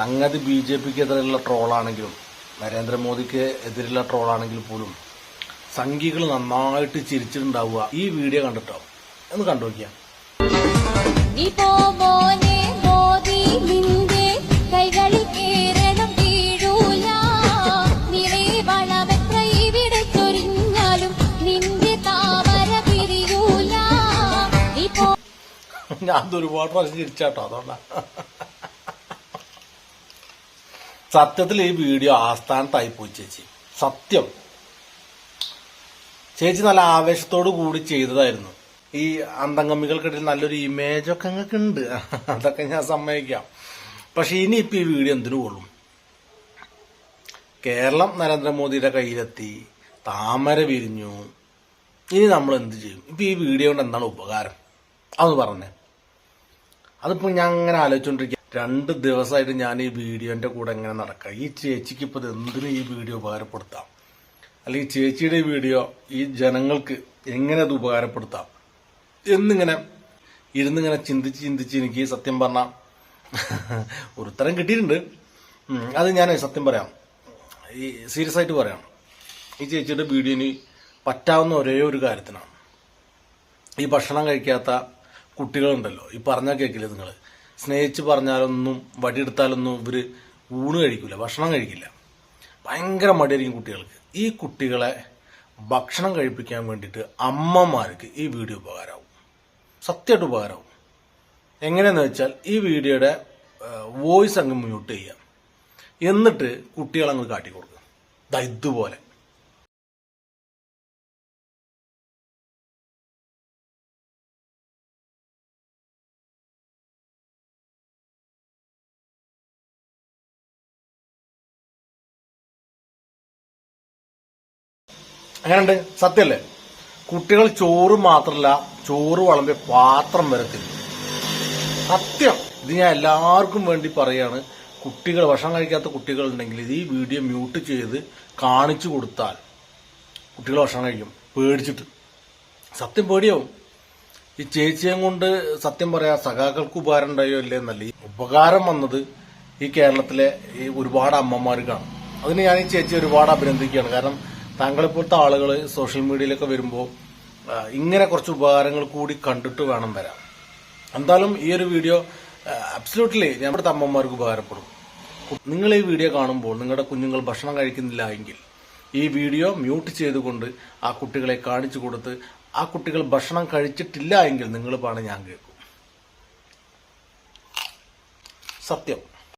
സംഗതി B J പിക്ക് എതിരെയുള്ള ട്രോളാണെങ്കിലും നരേന്ദ്രമോദിക്ക് എതിരെയുള്ള ട്രോളാണെങ്കിൽ പോലും സംഘികൾ നന്നായിട്ട് ചിരിച്ചിട്ടുണ്ടാവുക. ഈ വീഡിയോ കണ്ടിട്ടോ? എന്ന് കണ്ടു നോക്കിയാ. ഞാൻ ഒരുപാട് മോദി നിന്റെ കൈകളിൽ കേരളം വീഴൂല നിറേ വളമെത്ര ഇവിടെ ചൊരിഞ്ഞാലും നിന്റെ താമര പിരിയൂല ഇപ്പോ ഞാൻ ഒരുപാട് പ്രാവശ്യം ചിരിച്ചാട്ടോ അതുകൊണ്ടാ സത്യത്തിൽ ഈ വീഡിയോ ആസ്ഥാനത്തായി പോയി ചേച്ചി. സത്യം. ചേച്ചി നല്ല ആവേശത്തോടു കൂടി ചെയ്തതായിരുന്നു. ഈ അന്തംഗമികൾക്കിടയിൽ നല്ലൊരു ഇമേജൊക്കെ അങ്ങക്ക് ഉണ്ട്. അതൊക്കെ ഞാൻ സമ്മതിക്കാം. പക്ഷെ ഇനിയിപ്പോൾ ഈ വീഡിയോ എന്തിനു കൊള്ളും? കേരളം നരേന്ദ്രമോദിയുടെ കയ്യിലെത്തി താമര വിരിഞ്ഞു. ഇനി നമ്മൾ എന്ത് ചെയ്യും? ഇപ്പം ഈ വീഡിയോ കൊണ്ട് എന്താണ് ഉപകാരം? അതൊന്ന് പറഞ്ഞേ. അതിപ്പോൾ ഞാൻ അങ്ങനെ ആലോചിച്ചോണ്ടിരിക്കുക രണ്ട് ദിവസമായിട്ട് ഞാൻ ഈ വീഡിയോന്റെ കൂടെ എങ്ങനെ നടക്കാം. ഈ ചേച്ചിക്ക് ഇപ്പൊ എന്തിനും ഈ വീഡിയോ ഉപകാരപ്പെടുത്താം? അല്ലെങ്കിൽ ചേച്ചിയുടെ വീഡിയോ ഈ ജനങ്ങൾക്ക് എങ്ങനെ അത് ഉപകാരപ്പെടുത്താം? എന്നിങ്ങനെ ഇരുന്നിങ്ങനെ ചിന്തിച്ച് ചിന്തിച്ച് എനിക്ക് സത്യം പറഞ്ഞ ഒരു ഉത്തരം കിട്ടിയിട്ടുണ്ട്. അത് ഞാൻ സത്യം പറയാം. ഈ സീരിയസ് ആയിട്ട് പറയാം. ഈ ചേച്ചിയുടെ വീഡിയോന് പറ്റാവുന്ന ഒരേ ഒരു കാര്യത്തിനാണ്. ഈ ഭക്ഷണം കഴിക്കാത്ത കുട്ടികളുണ്ടല്ലോ. ഈ പറഞ്ഞാൽ കേൾക്കില്ല നിങ്ങൾ സ്നേഹിച്ച് പറഞ്ഞാലൊന്നും വടിയെടുത്താലൊന്നും ഇവർ ഊണ് കഴിക്കില്ല ഭക്ഷണം കഴിക്കില്ല. ഭയങ്കര മടിയായിരിക്കും കുട്ടികൾക്ക്. ഈ കുട്ടികളെ ഭക്ഷണം കഴിപ്പിക്കാൻ വേണ്ടിയിട്ട് അമ്മമാർക്ക് ഈ വീഡിയോ ഉപകാരമാവും. സത്യമായിട്ട് ഉപകാരമാവും. എങ്ങനെയെന്ന് വെച്ചാൽ ഈ വീഡിയോയുടെ വോയിസ് അങ്ങ് മ്യൂട്ട് ചെയ്യാം. എന്നിട്ട് കുട്ടികളങ്ങ് കാട്ടിക്കൊടുക്കുക ദൈതുപോലെ ഇതുപോലെ. അങ്ങനെയുണ്ട് സത്യല്ലേ? കുട്ടികൾ ചോറ് മാത്രമല്ല ചോറ് വളമ്പ പാത്രം വരെ സത്യം. ഇത് ഞാൻ എല്ലാവർക്കും വേണ്ടി പറയാണ്. കുട്ടികൾ ഭക്ഷണം കഴിക്കാത്ത കുട്ടികൾ ഉണ്ടെങ്കിൽ ഇത് ഈ വീഡിയോ മ്യൂട്ട് ചെയ്ത് കാണിച്ചു കൊടുത്താൽ കുട്ടികൾ ഭക്ഷണം കഴിക്കും. പേടിച്ചിട്ട്. സത്യം പേടിയാവും. ഈ ചേച്ചിയും കൊണ്ട് സത്യം പറയാ സഖാക്കൾക്ക് ഉപകാരം ഉണ്ടായോ ഇല്ലേ എന്നല്ല. ഈ ഉപകാരം വന്നത് ഈ കേരളത്തിലെ ഈ ഒരുപാട് അമ്മമാർക്കാണ് അതിന് ഞാൻ ഈ ചേച്ചി ഒരുപാട് അഭിനന്ദിക്കുകയാണ്. കാരണം താങ്കളെപ്പോലത്തെ ആളുകൾ സോഷ്യൽ മീഡിയയിലൊക്കെ വരുമ്പോൾ ഇങ്ങനെ കുറച്ച് ഉപകാരങ്ങൾ കൂടി കണ്ടിട്ട് വേണം വരാം എന്തായാലും ഈ ഒരു വീഡിയോ അബ്സല്യൂട്ട്ലി നമ്മുടെ അമ്മമാർക്ക് ഉപകാരപ്പെടും. നിങ്ങൾ ഈ വീഡിയോ കാണുമ്പോൾ നിങ്ങളുടെ കുഞ്ഞുങ്ങൾ ഭക്ഷണം കഴിക്കുന്നില്ല എങ്കിൽ ഈ വീഡിയോ മ്യൂട്ട് ചെയ്തുകൊണ്ട് ആ കുട്ടികളെ കാണിച്ചു കൊടുത്ത് ആ കുട്ടികൾ ഭക്ഷണം കഴിച്ചിട്ടില്ല എങ്കിൽ നിങ്ങൾ പാണ് ഞാൻ കേൾക്കും. സത്യം.